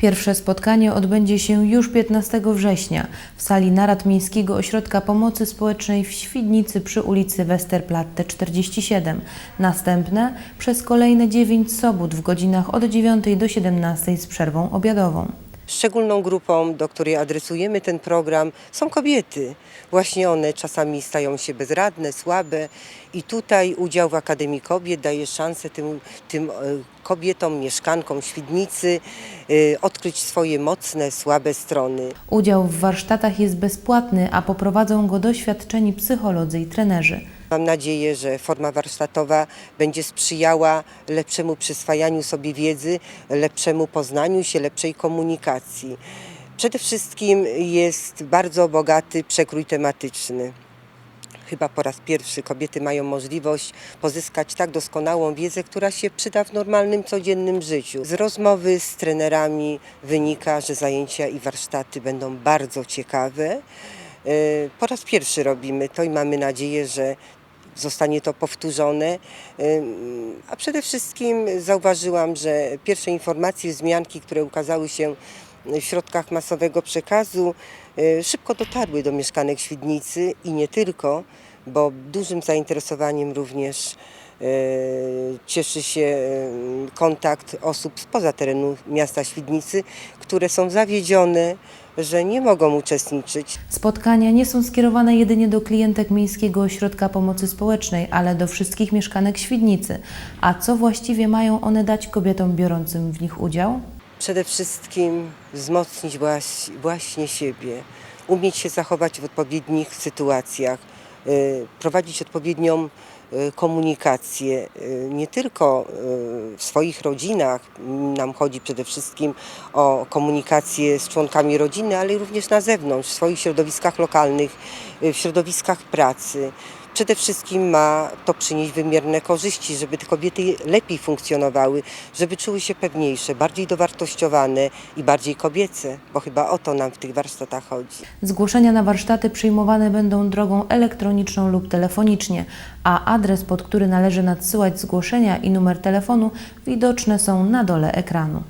Pierwsze spotkanie odbędzie się już 15 września w sali narad Miejskiego Ośrodka Pomocy Społecznej w Świdnicy przy ulicy Westerplatte 47. Następne przez kolejne 9 sobot w godzinach od 9 do 17 z przerwą obiadową. Szczególną grupą, do której adresujemy ten program, są kobiety. Właśnie one czasami stają się bezradne, słabe i tutaj udział w Akademii Kobiet daje szansę tym, tym e, kobietom, mieszkankom Świdnicy e, odkryć swoje mocne, słabe strony. Udział w warsztatach jest bezpłatny, a poprowadzą go doświadczeni psycholodzy i trenerzy. Mam nadzieję, że forma warsztatowa będzie sprzyjała lepszemu przyswajaniu sobie wiedzy, lepszemu poznaniu się, lepszej komunikacji. Przede wszystkim jest bardzo bogaty przekrój tematyczny. Chyba po raz pierwszy kobiety mają możliwość pozyskać tak doskonałą wiedzę, która się przyda w normalnym, codziennym życiu. Z rozmowy z trenerami wynika, że zajęcia i warsztaty będą bardzo ciekawe. E, Po raz pierwszy robimy to i mamy nadzieję, że zostanie to powtórzone. Ym, A przede wszystkim zauważyłam, że pierwsze informacje, wzmianki, które ukazały się w środkach masowego przekazu, y, szybko dotarły do mieszkanek Świdnicy i nie tylko, bo dużym zainteresowaniem również y, cieszy się y, kontakt osób spoza terenu miasta Świdnicy, które są zawiedzione, że nie mogą uczestniczyć. Spotkania nie są skierowane jedynie do klientek Miejskiego Ośrodka Pomocy Społecznej, ale do wszystkich mieszkanek Świdnicy. A co właściwie mają one dać kobietom biorącym w nich udział? Przede wszystkim wzmocnić właś- właśnie siebie, umieć się zachować w odpowiednich sytuacjach, y, prowadzić odpowiednią y, komunikację, y, nie tylko w swoich rodzinach, nam chodzi przede wszystkim o komunikację z członkami rodziny, ale również na zewnątrz, w swoich środowiskach lokalnych, w środowiskach pracy. Przede wszystkim ma to przynieść wymierne korzyści, żeby te kobiety lepiej funkcjonowały, żeby czuły się pewniejsze, bardziej dowartościowane i bardziej kobiece, bo chyba o to nam w tych warsztatach chodzi. Zgłoszenia na warsztaty przyjmowane będą drogą elektroniczną lub telefonicznie, a adres, pod który należy nadsyłać zgłoszenia i numer telefonu widoczne są na dole ekranu.